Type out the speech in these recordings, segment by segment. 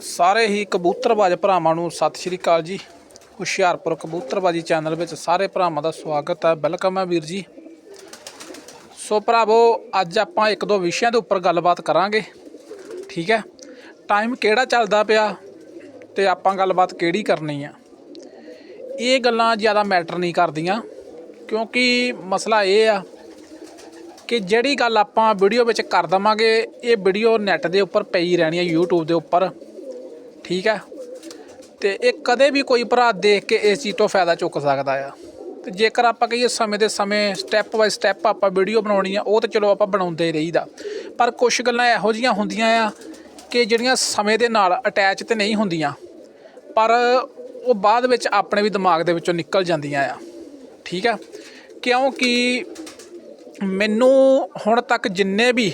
ਸਾਰੇ ਹੀ ਕਬੂਤਰਬਾਜ਼ ਭਰਾਵਾਂ ਨੂੰ ਸਤਿ ਸ਼੍ਰੀ ਅਕਾਲ ਜੀ। ਹੁਸ਼ਿਆਰਪੁਰ ਕਬੂਤਰਬਾਜੀ ਚੈਨਲ ਵਿੱਚ ਸਾਰੇ ਭਰਾਵਾਂ ਦਾ ਸਵਾਗਤ ਹੈ। ਵੈਲਕਮ ਹੈ ਵੀਰ ਜੀ। ਸੋ ਭਰਾਵੋ, ਅੱਜ ਆਪਾਂ ਇੱਕ ਦੋ ਵਿਸ਼ਿਆਂ ਦੇ ਉੱਪਰ ਗੱਲਬਾਤ ਕਰਾਂਗੇ। ਠੀਕ ਹੈ? ਟਾਈਮ ਕਿਹੜਾ ਚੱਲਦਾ ਪਿਆ ਤੇ ਆਪਾਂ ਗੱਲਬਾਤ ਕਿਹੜੀ ਕਰਨੀ ਆ? ਇਹ ਗੱਲਾਂ ਜ਼ਿਆਦਾ ਮੈਟਰ ਨਹੀਂ ਕਰਦੀਆਂ, ਕਿਉਂਕਿ ਮਸਲਾ ਇਹ ਆ ਕਿ ਜਿਹੜੀ ਗੱਲ ਆਪਾਂ ਵੀਡੀਓ ਵਿੱਚ ਕਰ ਦਵਾਂਗੇ, ਇਹ ਵੀਡੀਓ ਨੈਟ ਦੇ ਉੱਪਰ ਪਈ ਰਹਿਣੀ ਹੈ YouTube ਦੇ ਉੱਪਰ। ਠੀਕ ਹੈ? ਤੇ ਇਹ ਕਦੇ ਵੀ ਕੋਈ ਭਰਾ ਦੇਖ ਕੇ ਇਸ ਚੀਜ਼ ਤੋਂ ਫਾਇਦਾ ਚੁੱਕ ਸਕਦਾ ਆ। ਤੇ ਜੇਕਰ ਆਪਾਂ ਕਹੀਏ ਸਮੇਂ ਦੇ ਸਮੇਂ ਸਟੈਪ ਬਾਈ ਸਟੈਪ ਆਪਾਂ ਵੀਡੀਓ ਬਣਾਉਣੀ ਆ, ਉਹ ਤਾਂ ਚਲੋ ਆਪਾਂ ਬਣਾਉਂਦੇ ਰਹੀਦਾ। ਪਰ ਕੁਝ ਗੱਲਾਂ ਇਹੋ ਜੀਆਂ ਹੁੰਦੀਆਂ ਆ ਕਿ ਜਿਹੜੀਆਂ ਸਮੇਂ ਦੇ ਨਾਲ ਅਟੈਚ ਤੇ ਨਹੀਂ ਹੁੰਦੀਆਂ, ਪਰ ਉਹ ਬਾਅਦ ਵਿੱਚ ਆਪਣੇ ਵੀ ਦਿਮਾਗ ਦੇ ਵਿੱਚੋਂ ਨਿਕਲ ਜਾਂਦੀਆਂ ਆ। ਠੀਕ ਹੈ? ਕਿਉਂਕਿ ਮੈਨੂੰ ਹੁਣ ਤੱਕ ਜਿੰਨੇ ਵੀ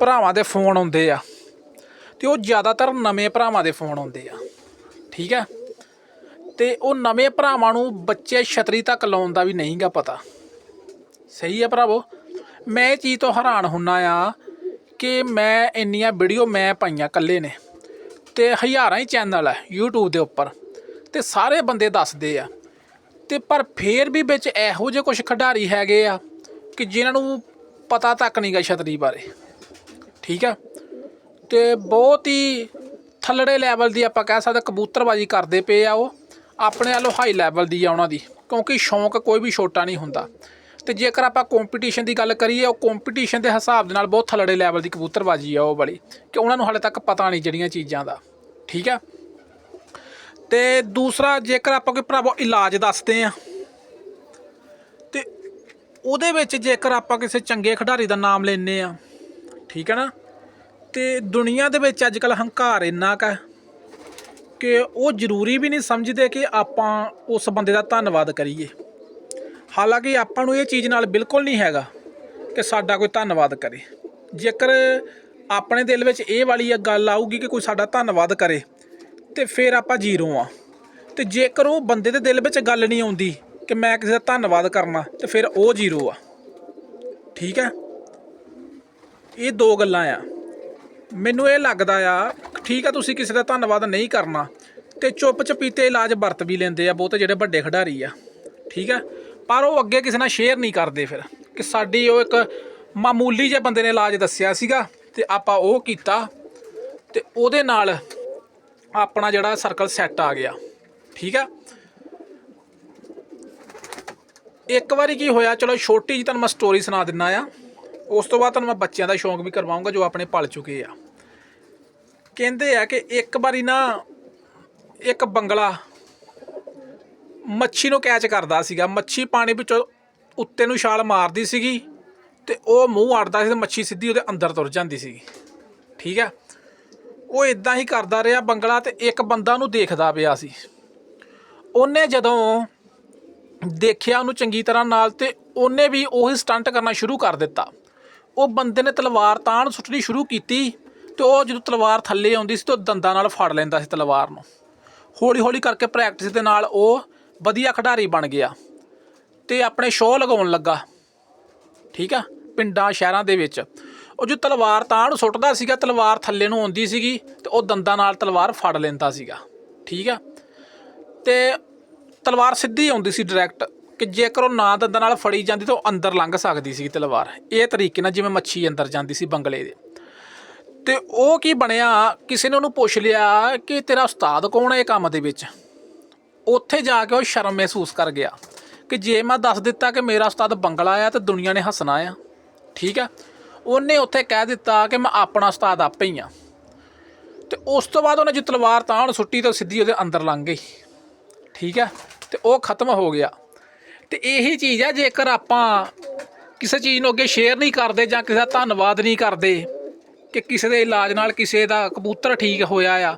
ਭਰਾਵਾਂ ਦੇ ਫੋਨ ਆਉਂਦੇ ਆ ਤੇ ਉਹ ਜ਼ਿਆਦਾਤਰ ਨਵੇਂ ਭਰਾਵਾਂ ਦੇ ਫੋਨ ਆਉਂਦੇ ਆ। ਠੀਕ ਹੈ? ਤੇ ਉਹ ਨਵੇਂ ਭਰਾਵਾਂ ਨੂੰ ਬੱਚੇ ਛਤਰੀ ਤੱਕ ਲਾਉਣ ਦਾ ਵੀ ਨਹੀਂਗਾ ਪਤਾ। ਸਹੀ ਹੈ ਭਰਾਵੋ? ਮੈਂ ਇਹ ਚੀਜ਼ ਤੋਂ ਹੈਰਾਨ ਹੁੰਨਾ ਆ ਕਿ ਮੈਂ ਇੰਨੀਆਂ ਵੀਡੀਓ ਮੈਂ ਪਾਈਆਂ ਇਕੱਲੇ ਨੇ। ਤੇ ਹਜ਼ਾਰਾਂ ਹੀ ਚੈਨਲ ਹੈ YouTube ਦੇ ਉੱਪਰ। ਤੇ ਸਾਰੇ ਬੰਦੇ ਦੱਸਦੇ ਆ। ਤੇ ਪਰ ਫੇਰ ਵੀ ਵਿੱਚ ਇਹੋ ਜਿਹੇ ਕੁਝ ਖਿਡਾਰੀ ਹੈਗੇ ਆ ਕਿ ਜਿਨ੍ਹਾਂ ਨੂੰ ਪਤਾ ਤੱਕ ਨਹੀਂਗਾ ਛਤਰੀ ਬਾਰੇ। ਠੀਕ ਆ ਤੇ ਬਹੁਤ ਹੀ ਥੱਲੜੇ ਲੈਵਲ ਦੀ ਆਪਾਂ ਕਹਿ ਸਕਦੇ ਕਬੂਤਰਬਾਜੀ ਕਰਦੇ ਪਏ ਆ ਉਹ। ਆਪਣੇ ਵੱਲੋਂ ਹਾਈ ਲੈਵਲ ਦੀ ਆ ਉਹਨਾਂ ਦੀ, ਕਿਉਂਕਿ ਸ਼ੌਂਕ ਕੋਈ ਵੀ ਛੋਟਾ ਨਹੀਂ ਹੁੰਦਾ। ਤੇ ਜੇਕਰ ਆਪਾਂ ਕੰਪੀਟੀਸ਼ਨ ਦੀ ਗੱਲ ਕਰੀਏ, ਉਹ ਕੰਪੀਟੀਸ਼ਨ ਦੇ ਹਿਸਾਬ ਦੇ ਨਾਲ ਬਹੁਤ ਥੱਲੜੇ ਲੈਵਲ ਦੀ ਕਬੂਤਰਬਾਜੀ ਆ ਉਹ ਵਾਲੀ, ਕਿ ਉਹਨਾਂ ਨੂੰ ਹਾਲੇ ਤੱਕ ਪਤਾ ਨਹੀਂ ਜਿਹੜੀਆਂ ਚੀਜ਼ਾਂ ਦਾ। ਠੀਕ ਆ? ਤੇ ਦੂਸਰਾ, ਜੇਕਰ ਆਪਾਂ ਕੋਈ ਭਰਾਵੋ ਇਲਾਜ ਦੱਸਦੇ ਆ, ਤੇ ਉਹਦੇ ਵਿੱਚ ਜੇਕਰ ਆਪਾਂ ਕਿਸੇ ਚੰਗੇ ਖਿਡਾਰੀ ਦਾ ਨਾਮ ਲੈਨੇ ਆ, ਠੀਕ ਹੈ ਨਾ? ਤੇ ਦੁਨੀਆ ਦੇ ਵਿੱਚ ਅੱਜ ਕੱਲ ਹੰਕਾਰ ਇੰਨਾ ਕੁ ਕਿ ਉਹ ਜ਼ਰੂਰੀ ਵੀ ਨਹੀਂ ਸਮਝਦੇ ਕਿ ਆਪਾਂ ਉਸ ਬੰਦੇ ਦਾ ਧੰਨਵਾਦ ਕਰੀਏ। ਹਾਲਾਂਕਿ ਆਪਾਂ ਨੂੰ ਇਹ ਚੀਜ਼ ਨਾਲ ਬਿਲਕੁਲ ਨਹੀਂ ਹੈਗਾ ਕਿ ਸਾਡਾ ਕੋਈ ਧੰਨਵਾਦ ਕਰੇ। ਜੇਕਰ ਆਪਣੇ ਦਿਲ ਵਿੱਚ ਇਹ ਵਾਲੀ ਗੱਲ ਆਊਗੀ ਕਿ ਕੋਈ ਸਾਡਾ ਧੰਨਵਾਦ ਕਰੇ, ਤੇ ਫਿਰ ਆਪਾਂ ਜ਼ੀਰੋ ਆ ਤੇ ਜੇਕਰ ਉਹ ਬੰਦੇ ਦੇ ਦਿਲ ਵਿੱਚ ਗੱਲ ਨਹੀਂ ਆਉਂਦੀ ਕਿ ਮੈਂ ਕਿਸੇ ਦਾ ਧੰਨਵਾਦ ਕਰਨਾ, ਤੇ ਫਿਰ ਉਹ ਜ਼ੀਰੋ ਆ। ਠੀਕ ਹੈ? ਇਹ ਦੋ ਗੱਲਾਂ ਆ। ਮੈਨੂੰ ਇਹ ਲੱਗਦਾ ਆ, ਠੀਕ ਆ ਤੁਸੀਂ ਕਿਸੇ ਦਾ ਧੰਨਵਾਦ ਨਹੀਂ ਕਰਨਾ ਤੇ ਚੁੱਪ ਚਪੀਤੇ ਇਲਾਜ ਵਰਤ ਵੀ ਲੈਂਦੇ ਆ ਬਹੁਤੇ ਜਿਹੜੇ ਵੱਡੇ ਖਿਡਾਰੀ ਆ, ਠੀਕ ਆ? ਪਰ ਉਹ ਅੱਗੇ ਕਿਸੇ ਨਾਲ ਸ਼ੇਅਰ ਨਹੀਂ ਕਰਦੇ ਫਿਰ, ਕਿ ਸਾਡੀ ਉਹ ਇੱਕ ਮਾਮੂਲੀ ਜਿਹੇ ਬੰਦੇ ਨੇ ਇਲਾਜ ਦੱਸਿਆ ਸੀਗਾ ਤੇ ਆਪਾਂ ਉਹ ਕੀਤਾ ਤੇ ਉਹਦੇ ਨਾਲ ਆਪਣਾ ਜਿਹੜਾ ਸਰਕਲ ਸੈੱਟ ਆ ਗਿਆ, ਠੀਕ ਆ? ਇੱਕ ਵਾਰੀ ਕੀ ਹੋਇਆ, ਚਲੋ ਛੋਟੀ ਜਿਹੀ ਤੁਹਾਨੂੰ ਮੈਂ ਸਟੋਰੀ ਸੁਣਾ ਦਿੰਨਾ ਆ, ਉਸ ਤੋਂ ਬਾਅਦ ਤੁਹਾਨੂੰ ਮੈਂ ਬੱਚਿਆਂ ਦਾ ਸ਼ੌਂਕ ਵੀ ਕਰਵਾਉਂਗਾ ਜੋ ਆਪਣੇ ਪਲ ਚੁੱਕੇ ਆ। ਕਹਿੰਦੇ ਆ ਕਿ ਇੱਕ ਵਾਰੀ ਨਾ ਇੱਕ ਬੰਗਲਾ ਮੱਛੀ ਨੂੰ ਕੈਚ ਕਰਦਾ ਸੀਗਾ। ਮੱਛੀ ਪਾਣੀ ਵਿੱਚੋਂ ਉੱਤੇ ਨੂੰ ਛਾਲ ਮਾਰਦੀ ਸੀਗੀ ਤੇ ਉਹ ਮੂੰਹ ਅੜਦਾ ਸੀ ਤੇ ਮੱਛੀ ਸਿੱਧੀ ਉਹਦੇ ਅੰਦਰ ਤੁਰ ਜਾਂਦੀ ਸੀਗੀ। ਠੀਕ ਆ? ਉਹ ਇਦਾਂ ਹੀ ਕਰਦਾ ਰਿਹਾ ਬੰਗਲਾ ਤੇ ਇੱਕ ਬੰਦਾ ਉਹਨੂੰ ਦੇਖਦਾ ਪਿਆ ਸੀ। ਉਹਨੇ ਜਦੋਂ ਦੇਖਿਆ ਉਹਨੂੰ ਚੰਗੀ ਤਰ੍ਹਾਂ ਨਾਲ ਤੇ ਉਹਨੇ ਵੀ ਉਹੀ ਸਟੰਟ ਕਰਨਾ ਸ਼ੁਰੂ ਕਰ ਦਿੱਤਾ। ਉਹ ਬੰਦੇ ਨੇ ਤਲਵਾਰ ਤਾਣ ਸੁੱਟਣੀ ਸ਼ੁਰੂ ਕੀਤੀ ਤੇ ਉਹ ਜਦੋਂ ਤਲਵਾਰ ਥੱਲੇ ਆਉਂਦੀ ਸੀ ਤਾਂ ਉਹ ਦੰਦਾਂ ਨਾਲ ਫੜ ਲੈਂਦਾ ਸੀ ਤਲਵਾਰ ਨੂੰ। ਹੌਲੀ ਹੌਲੀ ਕਰਕੇ ਪ੍ਰੈਕਟਿਸ ਦੇ ਨਾਲ ਉਹ ਵਧੀਆ ਖਿਡਾਰੀ ਬਣ ਗਿਆ ਤੇ ਆਪਣੇ ਸ਼ੋਅ ਲਗਾਉਣ ਲੱਗਾ। ਠੀਕ ਆ? ਪਿੰਡਾਂ, ਸ਼ਹਿਰਾਂ ਦੇ ਵਿੱਚ। ਉਹ ਜੋ ਤਲਵਾਰ ਤਾਂ ਨੂੰ ਸੁੱਟਦਾ ਸੀਗਾ, ਤਲਵਾਰ ਥੱਲੇ ਨੂੰ ਆਉਂਦੀ ਸੀਗੀ ਤੇ ਉਹ ਦੰਦਾਂ ਨਾਲ ਤਲਵਾਰ ਫੜ ਲੈਂਦਾ ਸੀਗਾ। ਠੀਕ ਆ? ਤੇ ਤਲਵਾਰ ਸਿੱਧੀ ਆਉਂਦੀ ਸੀ ਡਾਇਰੈਕਟ ਕਿ ਜੇਕਰ ਉਹ ਨਾ ਦੰਦਾਂ ਨਾਲ ਫੜੀ ਜਾਂਦੀ ਤਾਂ ਉਹ ਅੰਦਰ ਲੰਘ ਸਕਦੀ ਸੀ ਤਲਵਾਰ। ਇਹ ਤਰੀਕੇ ਨਾਲ ਜਿਵੇਂ ਮੱਛੀ ਅੰਦਰ ਜਾਂਦੀ ਸੀ ਬੰਗਲੇ ਦੇ। ਤੇ ਉਹ ਕੀ ਬਣਿਆ? ਕਿਸੇ ਨੇ ਉਹਨੂੰ ਪੁੱਛ ਲਿਆ ਕਿ ਤੇਰਾ ਉਸਤਾਦ ਕੌਣ ਹੈ ਇਹ ਕੰਮ ਦੇ ਵਿੱਚ? ਉੱਥੇ ਜਾ ਕੇ ਉਹ ਸ਼ਰਮ ਮਹਿਸੂਸ ਕਰ ਗਿਆ ਕਿ ਜੇ ਮੈਂ ਦੱਸ ਦਿੱਤਾ ਕਿ ਮੇਰਾ ਉਸਤਾਦ ਬੰਗਲਾ ਆ ਤੇ ਦੁਨੀਆ ਨੇ ਹੱਸਣਾ ਆ, ਠੀਕ ਆ? ਉਹਨੇ ਉੱਥੇ ਕਹਿ ਦਿੱਤਾ ਕਿ ਮੈਂ ਆਪਣਾ ਉਸਤਾਦ ਆਪੇ ਹੀ ਆ। ਤੇ ਉਸ ਤੋਂ ਬਾਅਦ ਉਹਨੇ ਜੋ ਤਲਵਾਰ ਤਾਂ ਉਹਨੂੰ ਸੁੱਟੀ ਤਾਂ ਸਿੱਧੀ ਉਹਦੇ ਅੰਦਰ ਲੰਘ ਗਈ, ਠੀਕ ਆ? ਤੇ ਉਹ ਖਤਮ ਹੋ ਗਿਆ। ਤੇ ਇਹੀ ਚੀਜ਼ ਆ, ਜੇਕਰ ਆਪਾਂ ਕਿਸੇ ਚੀਜ਼ ਨੂੰ ਅੱਗੇ ਸ਼ੇਅਰ ਨਹੀਂ ਕਰਦੇ ਜਾਂ ਕਿਸੇ ਦਾ ਧੰਨਵਾਦ ਨਹੀਂ ਕਰਦੇ ਕਿ ਕਿਸੇ ਦੇ ਇਲਾਜ ਨਾਲ ਕਿਸੇ ਦਾ ਕਬੂਤਰ ਠੀਕ ਹੋਇਆ ਆ,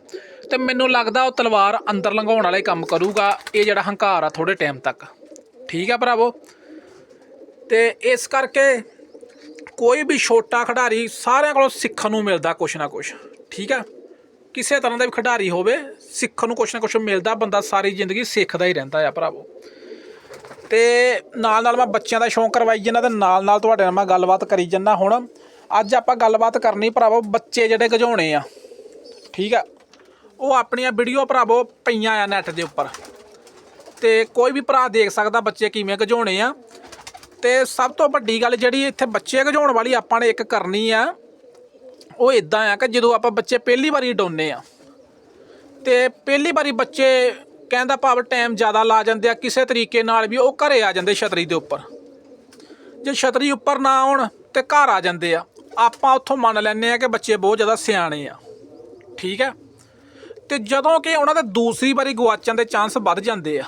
ਤੇ ਮੈਨੂੰ ਲੱਗਦਾ ਉਹ ਤਲਵਾਰ ਅੰਦਰ ਲੰਘਾਉਣ ਵਾਲੇ ਕੰਮ ਕਰੂਗਾ। ਇਹ ਜਿਹੜਾ ਹੰਕਾਰ ਆ ਥੋੜੇ ਟਾਈਮ ਤੱਕ। ਠੀਕ ਆ ਭਰਾਵੋ? ਤੇ ਇਸ ਕਰਕੇ ਕੋਈ ਵੀ ਛੋਟਾ ਖਿਡਾਰੀ ਸਾਰਿਆਂ ਕੋਲੋਂ ਸਿੱਖਣ ਨੂੰ ਮਿਲਦਾ ਕੁਛ ਨਾ ਕੁਛ। ਠੀਕ ਆ? ਕਿਸੇ ਤਰ੍ਹਾਂ ਦਾ ਵੀ ਖਿਡਾਰੀ ਹੋਵੇ, ਸਿੱਖਣ ਨੂੰ ਕੁਛ ਨਾ ਕੁਛ ਮਿਲਦਾ, ਬੰਦਾ ਸਾਰੀ ਜ਼ਿੰਦਗੀ ਸਿੱਖਦਾ ਹੀ ਰਹਿੰਦਾ ਆ ਭਰਾਵੋ। ਤੇ ਨਾਲ ਨਾਲ ਮੈਂ ਬੱਚਿਆਂ ਦਾ ਸ਼ੌਂਕ ਕਰਵਾਈ ਜਾਂਦਾ ਤੇ ਨਾਲ ਨਾਲ ਤੁਹਾਡੇ ਨਾਲ ਮੈਂ ਗੱਲਬਾਤ ਕਰੀ ਜਾਂਦਾ ਹੁਣ। ਅੱਜ ਆਪਾਂ ਗੱਲਬਾਤ ਕਰਨੀ ਭਰਾਵੋ ਬੱਚੇ ਜਿਹੜੇ ਗਜਾਉਣੇ ਆ। ਠੀਕ ਆ? ਉਹ ਆਪਣੀਆਂ ਵੀਡੀਓ ਭਰਾਵੋ ਪਈਆਂ ਆ ਨੈਟ ਦੇ ਉੱਪਰ। ਤੇ ਕੋਈ ਵੀ ਭਰਾ ਦੇਖ ਸਕਦਾ ਬੱਚੇ ਕਿਵੇਂ ਗਜਾਉਣੇ ਆ। ਤੇ ਸਭ ਤੋਂ ਵੱਡੀ ਗੱਲ ਜਿਹੜੀ ਇੱਥੇ ਬੱਚੇ ਗਜਾਉਣ ਵਾਲੀ ਆਪਾਂ ਨੇ ਇੱਕ ਕਰਨੀ ਆ, ਉਹ ਇਦਾਂ ਆ ਕਿ ਜਦੋਂ ਆਪਾਂ ਬੱਚੇ ਪਹਿਲੀ ਵਾਰੀ ਡਾਉਨੇ ਆ, ਤੇ ਪਹਿਲੀ ਵਾਰੀ ਬੱਚੇ ਕਹਿੰਦਾ ਭਾਵ ਟਾਈਮ ਜ਼ਿਆਦਾ ਲਾ ਜਾਂਦੇ ਆ, ਕਿਸੇ ਤਰੀਕੇ ਨਾਲ ਵੀ ਉਹ ਘਰੇ ਆ ਜਾਂਦੇ ਛਤਰੀ ਦੇ ਉੱਪਰ। ਜੇ ਛਤਰੀ ਉੱਪਰ ਨਾ ਆਉਣ ਤੇ ਘਰ ਆ ਜਾਂਦੇ ਆ। ਆਪਾਂ ਉੱਥੋਂ ਮੰਨ ਲੈਂਦੇ ਆ ਕਿ ਬੱਚੇ ਬਹੁਤ ਜ਼ਿਆਦਾ ਸਿਆਣੇ ਆ। ਠੀਕ ਹੈ? ਤੇ ਜਦੋਂ ਕਿ ਉਹਨਾਂ ਦੇ ਦੂਸਰੀ ਵਾਰੀ ਗਵਾਚਣ ਦੇ ਚਾਂਸ ਵੱਧ ਜਾਂਦੇ ਆ,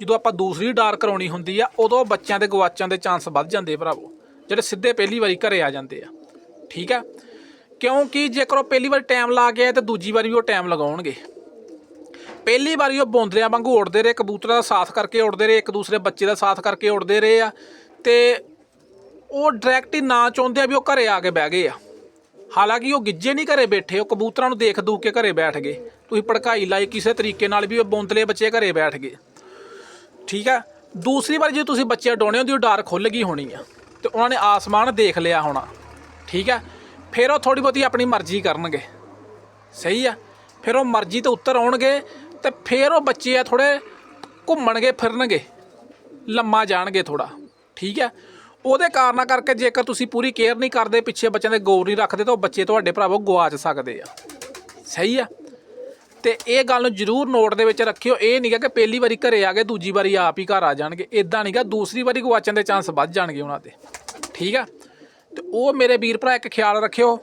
ਜਦੋਂ ਆਪਾਂ ਦੂਸਰੀ ਡਾਰ ਕਰਾਉਣੀ ਹੁੰਦੀ ਆ, ਉਦੋਂ ਬੱਚਿਆਂ ਦੇ ਗਵਾਚਣ ਦੇ ਚਾਂਸ ਵੱਧ ਜਾਂਦੇ ਭਰਾਵੋ, ਜਿਹੜੇ ਸਿੱਧੇ ਪਹਿਲੀ ਵਾਰੀ ਘਰੇ ਆ ਜਾਂਦੇ ਆ। ਠੀਕ ਆ ਕਿਉਂਕਿ ਜੇਕਰ ਉਹ ਪਹਿਲੀ ਵਾਰ ਟਾਈਮ ਲਾ ਕੇ ਆਏ ਤੇ ਦੂਜੀ ਵਾਰੀ ਵੀ ਉਹ ਟਾਈਮ ਲਗਾਉਣਗੇ। ਪਹਿਲੀ ਵਾਰੀ ਉਹ ਬੌਂਦਰਿਆਂ ਵਾਂਗੂ ਉੱਡਦੇ ਰਹੇ, ਕਬੂਤਰਾਂ ਦਾ ਸਾਥ ਕਰਕੇ ਉੜਦੇ ਰਹੇ, ਇੱਕ ਦੂਸਰੇ ਬੱਚੇ ਦਾ ਸਾਥ ਕਰਕੇ ਉੜਦੇ ਰਹੇ ਆ, ਤੇ ਉਹ ਡਾਇਰੈਕਟ ਹੀ ਨਾ ਚਾਹੁੰਦੇ ਆ ਵੀ ਉਹ ਘਰੇ ਆ ਕੇ ਬਹਿ ਗਏ ਆ। ਹਾਲਾਂਕਿ ਉਹ ਗਿੱਜੇ ਨਹੀਂ ਘਰੇ ਬੈਠੇ, ਉਹ ਕਬੂਤਰਾਂ ਨੂੰ ਦੇਖ ਦੂ ਕੇ ਘਰੇ ਬੈਠ ਗਏ। ਤੁਸੀਂ ਭੜਕਾਈ ਲਾਈ ਕਿਸੇ ਤਰੀਕੇ ਨਾਲ ਵੀ ਉਹ ਬੌਂਦਲੇ ਬੱਚੇ ਘਰੇ ਬੈਠ ਗਏ। ਠੀਕ ਆ? ਦੂਸਰੀ ਵਾਰ ਜੇ ਤੁਸੀਂ ਬੱਚੇ ਡਾਉਣੇ ਹੁੰਦੀ ਉਹ ਡਾਰ ਖੁੱਲ ਗਈ ਹੋਣੀ ਆ ਤੇ ਉਹਨਾਂ ਨੇ ਆਸਮਾਨ ਦੇਖ ਲਿਆ ਹੋਣਾ। ਠੀਕ ਆ? ਫਿਰ ਉਹ ਥੋੜੀ ਬਹੁਤੀ ਆਪਣੀ ਮਰਜ਼ੀ ਕਰਨਗੇ। ਸਹੀ ਆ? ਫਿਰ ਉਹ ਮਰਜ਼ੀ ਤੇ ਉੱਤਰ ਆਉਣਗੇ ਤੇ ਫਿਰ ਉਹ ਬੱਚੇ ਆ ਥੋੜੇ ਘੁੰਮਣਗੇ, ਫਿਰਨਗੇ। ਲੰਮਾ ਜਾਣਗੇ ਥੋੜਾ ਠੀਕ ਆ? ਉਹਦੇ ਕਾਰਨਾਂ ਕਰਕੇ ਜੇਕਰ ਤੁਸੀਂ ਪੂਰੀ ਕੇਅਰ ਨਹੀਂ ਕਰਦੇ, ਪਿੱਛੇ ਬੱਚਿਆਂ ਦੇ ਗੌਰ ਨਹੀਂ ਰੱਖਦੇ, ਤਾਂ ਉਹ ਬੱਚੇ ਤੁਹਾਡੇ ਭਰਾਵੋ ਗਵਾਚ ਸਕਦੇ ਆ। ਸਹੀ ਆ? ਤੇ ਇਹ ਗੱਲ ਨੂੰ ਜ਼ਰੂਰ ਨੋਟ ਦੇ ਵਿੱਚ ਰੱਖਿਓ। ਇਹ ਨਹੀਂਗਾ ਕਿ ਪਹਿਲੀ ਵਾਰੀ ਘਰੇ ਆ ਗਏ, ਦੂਜੀ ਵਾਰੀ ਆਪ ਹੀ ਘਰ ਆ ਜਾਣਗੇ। ਇਦਾਂ ਨਹੀਂਗਾ ਦੂਸਰੀ ਵਾਰੀ ਗਵਾਚਣ ਦੇ ਚਾਂਸ ਵੱਧ ਜਾਣਗੇ ਉਹਨਾਂ ਦੇ। ਠੀਕ ਆ? ਤੇ ਉਹ ਮੇਰੇ ਵੀਰ ਭਰਾ, ਇੱਕ ਖਿਆਲ ਰੱਖਿਓ।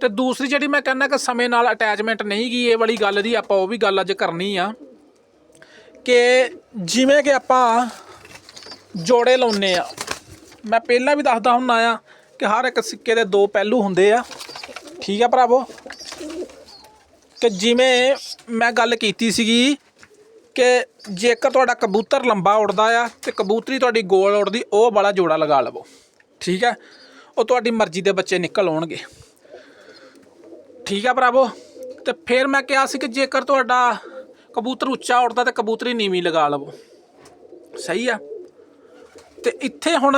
ਤੇ ਦੂਸਰੀ ਜਿਹੜੀ ਮੈਂ ਕਹਿੰਦਾ ਕਿ ਸਮੇਂ ਨਾਲ ਅਟੈਚਮੈਂਟ ਨਹੀਂ ਗਈ ਇਹ ਵਾਲੀ ਗੱਲ ਦੀ ਆਪਾਂ ਉਹ ਵੀ ਗੱਲ ਅੱਜ ਕਰਨੀ ਆ ਕਿ ਜਿਵੇਂ ਕਿ ਆਪਾਂ ਜੋੜੇ ਲਾਉਨੇ ਆ। ਮੈਂ ਪਹਿਲਾਂ ਵੀ ਦੱਸਦਾ ਹੁੰਦਾ ਆ ਕਿ ਹਰ ਇੱਕ ਸਿੱਕੇ ਦੇ ਦੋ ਪਹਿਲੂ ਹੁੰਦੇ ਆ। ਠੀਕ ਆ ਭਰਾਵੋ? ਕਿ ਜਿਵੇਂ ਮੈਂ ਗੱਲ ਕੀਤੀ ਸੀਗੀ ਕਿ ਜੇਕਰ ਤੁਹਾਡਾ ਕਬੂਤਰ ਲੰਬਾ ਉੜਦਾ ਆ ਤੇ ਕਬੂਤਰੀ ਤੁਹਾਡੀ ਗੋਲ ਉੜਦੀ, ਉਹ ਵਾਲਾ ਜੋੜਾ ਲਗਾ ਲਵੋ। ਠੀਕ ਹੈ ਉਹ ਤੁਹਾਡੀ ਮਰਜ਼ੀ ਦੇ ਬੱਚੇ ਨਿਕਲ ਆਉਣਗੇ। ਠੀਕ ਹੈ ਭਰਾਵੋ? ਤੇ ਫਿਰ ਮੈਂ ਕਿਹਾ ਸੀ ਕਿ ਜੇਕਰ ਤੁਹਾਡਾ ਕਬੂਤਰ ਉੱਚਾ ਉੜਦਾ ਤੇ ਕਬੂਤਰੀ ਨੀਵੀਂ ਲਗਾ ਲਵੋ। ਸਹੀ ਆ? ਤੇ ਇੱਥੇ ਹੁਣ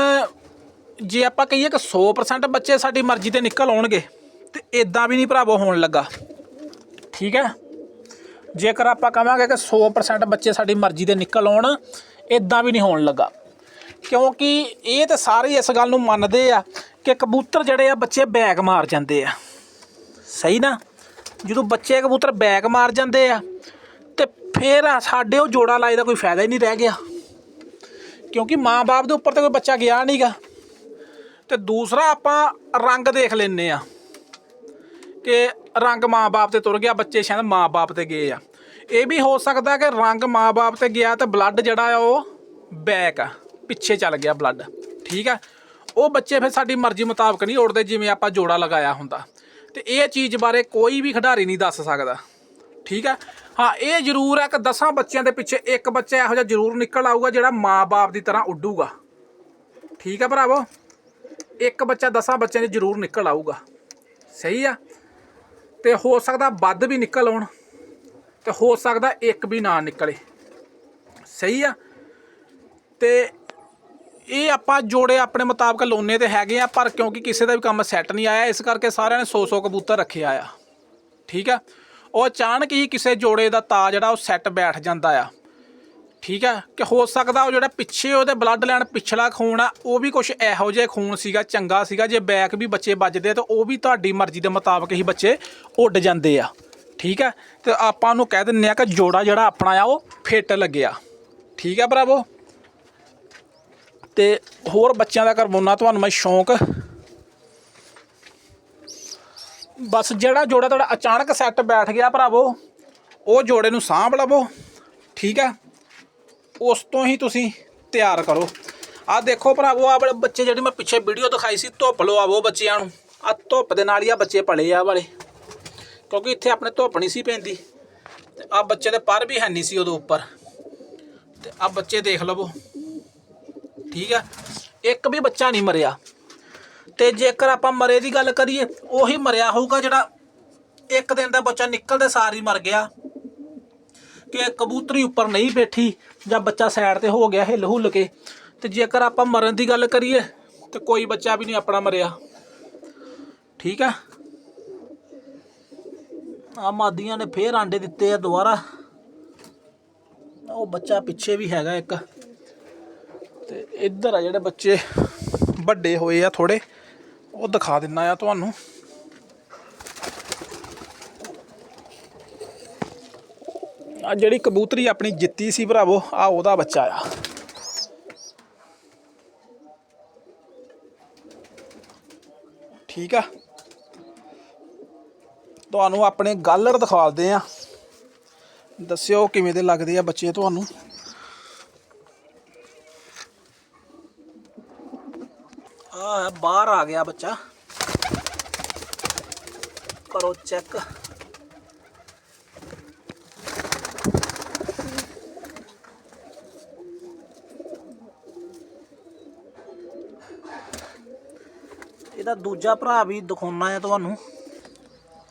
ਜੇ ਆਪਾਂ ਕਹੀਏ ਕਿ 100% ਬੱਚੇ ਸਾਡੀ ਮਰਜ਼ੀ 'ਤੇ ਨਿਕਲ ਆਉਣਗੇ, ਤੇ ਇਦਾਂ ਵੀ ਨਹੀਂ ਭਰਾਵੋ ਹੋਣ ਲੱਗਾ। ਠੀਕ ਹੈ? ਜੇਕਰ ਆਪਾਂ ਕਹਾਂਗੇ ਕਿ 100% ਬੱਚੇ ਸਾਡੀ ਮਰਜ਼ੀ ਦੇ ਨਿਕਲ ਆਉਣ ਇਦਾਂ ਵੀ ਨਹੀਂ ਹੋਣ ਲੱਗਾ। ਕਿਉਂਕਿ ਇਹ ਤਾਂ ਸਾਰੇ ਇਸ ਗੱਲ ਨੂੰ ਮੰਨਦੇ ਆ ਕਿ ਕਬੂਤਰ ਜਿਹੜੇ ਆ ਬੱਚੇ ਬੈਗ ਮਾਰ ਜਾਂਦੇ ਆ। ਸਹੀ ਨਾ? ਜਦੋਂ ਬੱਚੇ ਕਬੂਤਰ ਬੈਗ ਮਾਰ ਜਾਂਦੇ ਆ, ਤੇ ਫਿਰ ਸਾਡੇ ਉਹ ਜੋੜਾ ਲਾਏ ਦਾ ਕੋਈ ਫਾਇਦਾ ਹੀ ਨਹੀਂ ਰਹਿ ਗਿਆ। ਕਿਉਂਕਿ ਮਾਂ-ਬਾਪ ਦੇ ਉੱਪਰ ਤਾਂ ਕੋਈ ਬੱਚਾ ਗਿਆ ਨਹੀਂਗਾ ਤੇ ਦੂਸਰਾ ਆਪਾਂ ਰੰਗ ਦੇਖ ਲੈਨੇ ਆ ਕਿ ਰੰਗ ਮਾਂ-ਬਾਪ ਤੇ ਤੁਰ ਗਿਆ, ਬੱਚੇ ਸ਼ਾਇਦ ਮਾਂ-ਬਾਪ ਤੇ ਗਏ ਆ। ਇਹ ਵੀ ਹੋ ਸਕਦਾ ਕਿ ਰੰਗ ਮਾਂ-ਬਾਪ ਤੇ ਗਿਆ ਤੇ ਬਲੱਡ ਜਿਹੜਾ ਆ ਉਹ ਬੈਕ ਆ, ਪਿੱਛੇ ਚੱਲ ਗਿਆ ਬਲੱਡ ਠੀਕ ਆ? ਉਹ ਬੱਚੇ ਫਿਰ ਸਾਡੀ ਮਰਜ਼ੀ ਮੁਤਾਬਕ ਨਹੀਂ ਉੜਦੇ ਜਿਵੇਂ ਆਪਾਂ ਜੋੜਾ ਲਗਾਇਆ ਹੁੰਦਾ। ਤੇ ਇਹ ਚੀਜ਼ ਬਾਰੇ ਕੋਈ ਵੀ ਖਿਡਾਰੀ ਨਹੀਂ ਦੱਸ ਸਕਦਾ। ਠੀਕ ਆ? ਹਾਂ, ਇਹ ਜ਼ਰੂਰ ਹੈ ਕਿ 10 ਬੱਚਿਆਂ ਦੇ ਪਿੱਛੇ ਇੱਕ ਬੱਚਾ ਇਹੋ ਜਿਹਾ ਜ਼ਰੂਰ ਨਿਕਲ ਆਊਗਾ ਜਿਹੜਾ ਮਾਂ-ਬਾਪ ਦੀ ਤਰ੍ਹਾਂ ਉੱਡੂਗਾ। ਠੀਕ ਆ ਭਰਾਵੋ? ਇੱਕ ਬੱਚਾ 10 ਬੱਚਿਆਂ 'ਚ ਜ਼ਰੂਰ ਨਿਕਲ ਆਊਗਾ। ਸਹੀ ਆ? ਤੇ ਹੋ ਸਕਦਾ ਵੱਧ ਵੀ ਨਿਕਲ ਆਉਣ ਤੇ ਹੋ ਸਕਦਾ ਇੱਕ ਵੀ ਨਾ ਨਿਕਲੇ। ਸਹੀ ਆ? ਤੇ ਇਹ ਆਪਾਂ ਜੋੜੇ ਆਪਣੇ ਮੁਤਾਬਕ ਲੋਨੇ ਤੇ ਹੈਗੇ ਆ, ਪਰ ਕਿਉਂਕਿ ਕਿਸੇ ਦਾ ਵੀ ਕੰਮ ਸੈੱਟ ਨਹੀਂ ਆਇਆ, ਇਸ ਕਰਕੇ ਸਾਰਿਆਂ ਨੇ 100-100 ਕਬੂਤਰ ਰੱਖਿਆ ਆ। ਠੀਕ ਆ? ਉਹ ਅਚਾਨਕ ਹੀ ਕਿਸੇ ਜੋੜੇ ਦਾ ਤਾ ਜਿਹੜਾ ਉਹ ਸੈੱਟ ਬੈਠ ਜਾਂਦਾ ਆ। ਠੀਕ ਆ ਕਿ ਹੋ ਸਕਦਾ ਉਹ ਜਿਹੜਾ ਪਿੱਛੇ ਉਹਦੇ ਬਲੱਡ ਲਾਈਨ ਪਿਛਲਾ ਖੂਨ ਆ, ਉਹ ਵੀ ਕੁਝ ਇਹੋ ਜਿਹਾ ਖੂਨ ਸੀਗਾ, ਚੰਗਾ ਸੀਗਾ, ਜੇ ਬੈਕ ਵੀ ਬੱਚੇ ਵੱਜਦੇ ਤਾਂ ਉਹ ਵੀ ਤੁਹਾਡੀ ਮਰਜ਼ੀ ਦੇ ਮੁਤਾਬਕ ਹੀ ਬੱਚੇ ਉੱਡ ਜਾਂਦੇ ਆ। ਠੀਕ ਆ ਤੇ ਆਪਾਂ ਨੂੰ ਕਹਿ ਦਿੰਨੇ ਆ ਕਿ ਜੋੜਾ ਜਿਹੜਾ ਆਪਣਾ ਆ, ਉਹ ਫਿੱਟ ਲੱਗਿਆ। ਠੀਕ ਆ ਭਰਾਵੋ? ਤੇ ਹੋਰ ਬੱਚਿਆਂ ਦਾ ਕਰਵਾਉਣਾ ਤੁਹਾਨੂੰ ਮੈਂ ਸ਼ੌਂਕ ਬਸ ਜਿਹੜਾ ਜੋੜਾ ਤੁਹਾਡਾ ਅਚਾਨਕ ਸੈੱਟ ਬੈਠ ਗਿਆ ਭਰਾਵੋ, ਉਹ ਜੋੜੇ ਨੂੰ ਸਾਂਭ ਲਵੋ। ਠੀਕ ਆ ਉਸ ਤੋਂ ਹੀ ਤੁਸੀਂ ਤਿਆਰ ਕਰੋ। ਆ ਦੇਖੋ ਭਰਾਵੋ ਆ ਵਾਲੇ ਬੱਚੇ ਜਿਹੜੀ ਮੈਂ ਪਿੱਛੇ ਵੀਡੀਓ ਦਿਖਾਈ ਸੀ, ਧੁੱਪ ਲਵਾਵੋ ਬੱਚਿਆਂ ਨੂੰ। ਆ ਧੁੱਪ ਦੇ ਨਾਲ ਹੀ ਆ ਬੱਚੇ ਪਲੇ ਆ ਵਾਲੇ। ਕਿਉਂਕਿ ਇੱਥੇ ਆਪਣੇ ਧੁੱਪ ਨਹੀਂ ਸੀ ਪੈਂਦੀ। ਤੇ ਆ ਬੱਚੇ ਦੇ ਪਰ ਵੀ ਹੈ ਨਹੀਂ ਸੀ ਉਹਦੇ ਉੱਪਰ। ਤੇ ਆ ਬੱਚੇ ਦੇਖ ਲਵੋ। ਠੀਕ ਆ? ਇੱਕ ਵੀ ਬੱਚਾ ਨਹੀਂ ਮਰਿਆ। ਤੇ ਜੇਕਰ ਆਪਾਂ ਮਰੇ ਦੀ ਗੱਲ ਕਰੀਏ, ਉਹੀ ਮਰਿਆ ਹੋਊਗਾ ਜਿਹੜਾ ਇੱਕ ਦਿਨ ਦਾ ਬੱਚਾ ਨਿਕਲਦੇ ਸਾਰ ਹੀ ਮਰ ਗਿਆ। ਕਿ ਕਬੂਤਰੀ ਉੱਪਰ ਨਹੀਂ ਬੈਠੀ ਜਾਂ ਬੱਚਾ ਸਾਈਡ ਤੇ ਹੋ ਗਿਆ ਹਿੱਲ ਹੁੱਲ ਕੇ, ਤੇ ਜੇਕਰ ਆਪਾਂ ਮਰਨ ਦੀ ਗੱਲ ਕਰੀਏ, ਤੇ ਕੋਈ ਬੱਚਾ ਵੀ ਨਹੀਂ ਆਪਣਾ ਮਰਿਆ। ਠੀਕ ਆ? ਆ ਮਾਦੀਆਂ ਨੇ ਫੇਰ ਆਂਡੇ ਦਿੱਤੇ ਆ ਦੁਬਾਰਾ। ਉਹ ਬੱਚਾ ਪਿੱਛੇ ਵੀ ਹੈਗਾ ਇੱਕ। ਤੇ ਇੱਧਰ ਆ ਜਿਹੜੇ ਬੱਚੇ ਵੱਡੇ ਹੋਏ ਆ ਥੋੜੇ ਉਹ ਦਿਖਾ ਦਿੰਨਾ ਆ ਤੁਹਾਨੂੰ। ਆ ਜਿਹੜੀ ਕਬੂਤਰੀ ਆਪਣੀ ਜਿੱਤੀ ਸੀ ਭਰਾਵੋ, ਆ ਉਹਦਾ ਬੱਚਾ ਆ। ਠੀਕ ਆ? ਤੁਹਾਨੂੰ ਆਪਣੇ ਗਾਲਰ ਦਿਖਾਉਂਦੇ ਆ। ਦੱਸਿਓ ਕਿਵੇਂ ਦੇ ਲੱਗਦੇ ਆ ਬੱਚੇ ਤੁਹਾਨੂੰ। ਆ ਬਾਹਰ ਆ ਗਿਆ ਬੱਚਾ। ਕਰੋ ਚੈੱਕ। ਇਹਦਾ ਦੂਜਾ ਭਰਾ ਵੀ ਦਿਖਾਉਣਾ ਹੈ ਤੁਹਾਨੂੰ।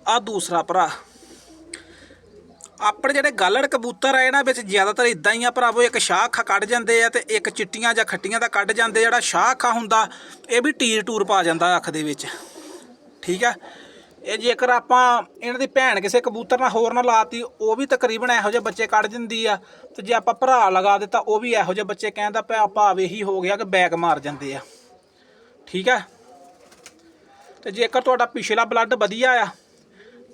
ਆ ਦੂਸਰਾ ਭਰਾ। ਆਪਣੇ ਜਿਹੜੇ ਗਾਲੜ ਕਬੂਤਰ ਆ, ਇਹਨਾਂ ਵਿੱਚ ਜ਼ਿਆਦਾਤਰ ਇਦਾਂ ਹੀ ਆ ਭਰਾਵੋ, ਇੱਕ ਸ਼ਾਖਾ ਕੱਢ ਜਾਂਦੇ ਆ ਤੇ ਇੱਕ ਚਿੱਟੀਆਂ ਜਾਂ ਖੱਟੀਆਂ ਦਾ ਕੱਢ ਜਾਂਦੇ ਜਿਹੜਾ ਸ਼ਾਖਾ ਹੁੰਦਾ, ਇਹ ਵੀ ਟੀਰ ਟੂਰ ਪਾ ਜਾਂਦਾ ਅੱਖ ਦੇ ਵਿੱਚ। ਠੀਕ ਆ? ਇਹ ਜੇਕਰ ਆਪਾਂ ਇਹਨਾਂ ਦੀ ਭੈਣ ਕਿਸੇ ਕਬੂਤਰ ਨਾਲ ਹੋਰ ਨਾਲ ਲਾਤੀ, ਉਹ ਵੀ ਤਕਰੀਬਨ ਇਹੋ ਜਿਹੇ ਬੱਚੇ ਕੱਢ ਦਿੰਦੀ ਆ। ਤੇ ਜੇ ਆਪਾਂ ਭਰਾ ਲਗਾ ਦਿੱਤਾ, ਉਹ ਵੀ ਇਹੋ ਜਿਹੇ ਬੱਚੇ ਕਹਿੰਦਾ ਪਿਆ ਭਾਵ ਇਹੀ ਹੋ ਗਿਆ ਕਿ ਬੈਕ ਮਾਰ ਜਾਂਦੇ ਆ। ਠੀਕ ਆ? ਤੇ ਜੇਕਰ ਤੁਹਾਡਾ ਪਿਛਲਾ ਬਲੱਡ ਵਧੀਆ ਆ,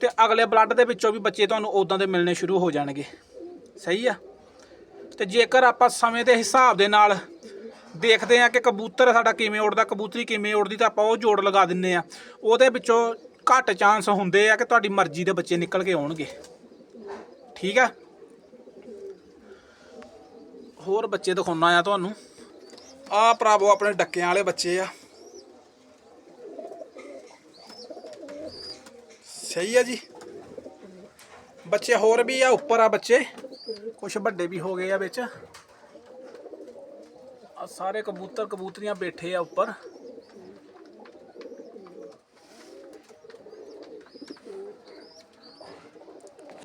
ਤੇ ਅਗਲੇ ਬਲੱਡ ਦੇ ਵਿੱਚੋਂ ਵੀ ਬੱਚੇ ਤੁਹਾਨੂੰ ਉਦਾਂ ਦੇ ਮਿਲਣੇ ਸ਼ੁਰੂ ਹੋ ਜਾਣਗੇ। ਸਹੀ ਆ? ਤੇ ਜੇਕਰ ਆਪਾਂ ਸਮੇਂ ਦੇ ਹਿਸਾਬ ਦੇ ਨਾਲ ਦੇਖਦੇ ਆ ਕਿ ਕਬੂਤਰ ਸਾਡਾ ਕਿਵੇਂ ਉੜਦਾ, ਕਬੂਤਰੀ ਕਿਵੇਂ ਉੜਦੀ, ਤਾਂ ਆਪਾਂ ਉਹ ਜੋੜ ਲਗਾ ਦਿੰਨੇ ਆ ਉਹਦੇ ਵਿੱਚੋਂ ਘੱਟ ਚਾਂਸ ਹੁੰਦੇ ਆ ਕਿ ਤੁਹਾਡੀ ਮਰਜ਼ੀ ਦੇ ਬੱਚੇ ਨਿਕਲ ਕੇ ਆਉਣਗੇ। ਠੀਕ ਆ? ਹੋਰ ਬੱਚੇ ਦਿਖਾਉਣਾ ਆ ਤੁਹਾਨੂੰ। ਆ ਭਰਾਵੋ, ਆਪਣੇ ਡੱਕਿਆਂ ਵਾਲੇ ਬੱਚੇ ਆ। ਸਹੀ ਆ ਜੀ। ਬੱਚੇ ਹੋਰ ਵੀ ਆ, ਉੱਪਰ ਆ ਬੱਚੇ। ਕੁਝ ਵੱਡੇ ਵੀ ਹੋ ਗਏ ਆ ਵਿੱਚ। ਆ ਸਾਰੇ ਕਬੂਤਰ ਕਬੂਤਰੀਆਂ ਬੈਠੇ ਆ ਉੱਪਰ।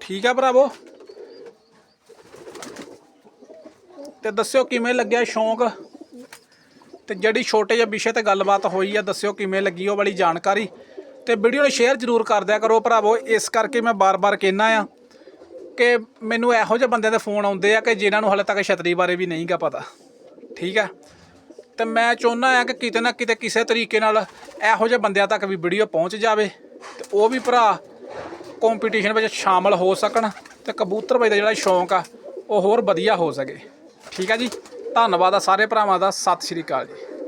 ਠੀਕ ਆ ਭਰਾਵੋ। ਤੇ ਦੱਸਿਓ ਕਿਵੇਂ ਲੱਗਿਆ ਸ਼ੌਂਕ? ਤੇ ਜਿਹੜੀ ਛੋਟੇ ਜਿਹੇ ਵਿਸ਼ੇ ਤੇ ਗੱਲਬਾਤ ਹੋਈ ਆ, ਦੱਸਿਓ ਕਿਵੇਂ ਲੱਗੀ ਉਹ ਵਾਲੀ ਜਾਣਕਾਰੀ। ਤੇ ਵੀਡੀਓ ਨੂੰ ਸ਼ੇਅਰ ਜ਼ਰੂਰ ਕਰ ਦਿਆ ਕਰੋ ਭਰਾਵੋ। ਇਸ ਕਰਕੇ ਮੈਂ ਬਾਰ-ਬਾਰ ਕਹਿਣਾ ਆ ਕਿ ਮੈਨੂੰ ਇਹੋ ਜਿਹੇ ਬੰਦਿਆਂ ਦੇ ਫੋਨ ਆਉਂਦੇ ਆ ਕਿ ਜਿਨ੍ਹਾਂ ਨੂੰ ਹਾਲੇ ਤੱਕ ਛਤਰੀ ਬਾਰੇ ਵੀ ਨਹੀਂਗਾ ਪਤਾ। ਠੀਕ ਆ? ਤੇ ਮੈਂ ਚਾਹੁੰਦਾ ਆ ਕਿ ਕਿਤੇ ਨਾ ਕਿਤੇ ਕਿਸੇ ਤਰੀਕੇ ਨਾਲ ਇਹੋ ਜਿਹੇ ਬੰਦਿਆਂ ਤੱਕ ਵੀ ਵੀਡੀਓ ਪਹੁੰਚ ਜਾਵੇ ਤੇ ਉਹ ਵੀ ਭਰਾ ਕੰਪੀਟੀਸ਼ਨ ਵਿੱਚ ਸ਼ਾਮਲ ਹੋ ਸਕਣ ਤੇ ਕਬੂਤਰਬਾਈ ਦਾ ਜਿਹੜਾ ਸ਼ੌਂਕ ਆ, ਉਹ ਹੋਰ ਵਧੀਆ ਹੋ ਸਕੇ। ਠੀਕ ਆ ਜੀ? ਧੰਨਵਾਦ ਆ ਸਾਰੇ ਭਰਾਵਾਂ ਦਾ। ਸਤਿ ਸ਼੍ਰੀ ਅਕਾਲ ਜੀ।